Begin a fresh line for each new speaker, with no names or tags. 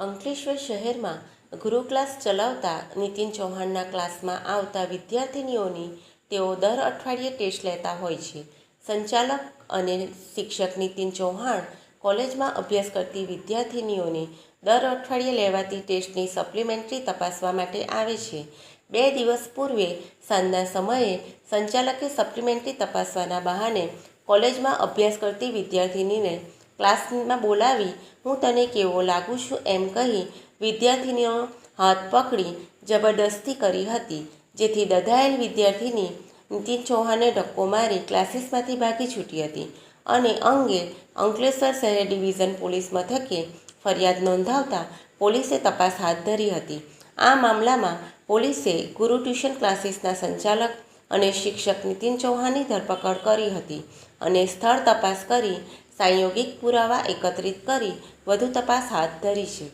અંકલેશ્વર શહેરમાં ગુરુ ક્લાસ ચલાવતા નીતિન ચૌહાણના ક્લાસમાં આવતા વિદ્યાર્થિનીઓની તેઓ દર અઠવાડિયે ટેસ્ટ લેતા હોય છે. સંચાલક અને શિક્ષક નીતિન ચૌહાણ કોલેજમાં અભ્યાસ કરતી વિદ્યાર્થિનીઓને દર અઠવાડિયે લેવાતી ટેસ્ટની સપ્લિમેન્ટરી તપાસવા માટે આવે છે. બે દિવસ પૂર્વે સાંજના સમયે સંચાલકે સપ્લિમેન્ટરી તપાસવાના બહાને કોલેજમાં અભ્યાસ કરતી વિદ્યાર્થિનીને ક્લાસમાં બોલાવી, હું તને કેવો લાગું છું એમ કહી વિદ્યાર્થીનીઓ હાથ પકડી જબરદસ્તી કરી હતી. જેથી દધાયેલ વિદ્યાર્થીની નીતિન ચૌહાણે ધક્કો મારી ક્લાસીસમાંથી ભાગી છૂટી હતી અને અંગે અંકલેશ્વર શહેર ડિવિઝન પોલીસ મથકે ફરિયાદ નોંધાવતા પોલીસે તપાસ હાથ ધરી હતી. આ મામલામાં પોલીસે ગુરુ ટ્યુશન ક્લાસીસના સંચાલક અને શિક્ષક નીતિન ચૌહાણની ધરપકડ કરી હતી અને સ્થળ તપાસ કરી સાંયોગિક પુરાવા એકત્રિત કરી વધુ તપાસ હાથ ધરી છે.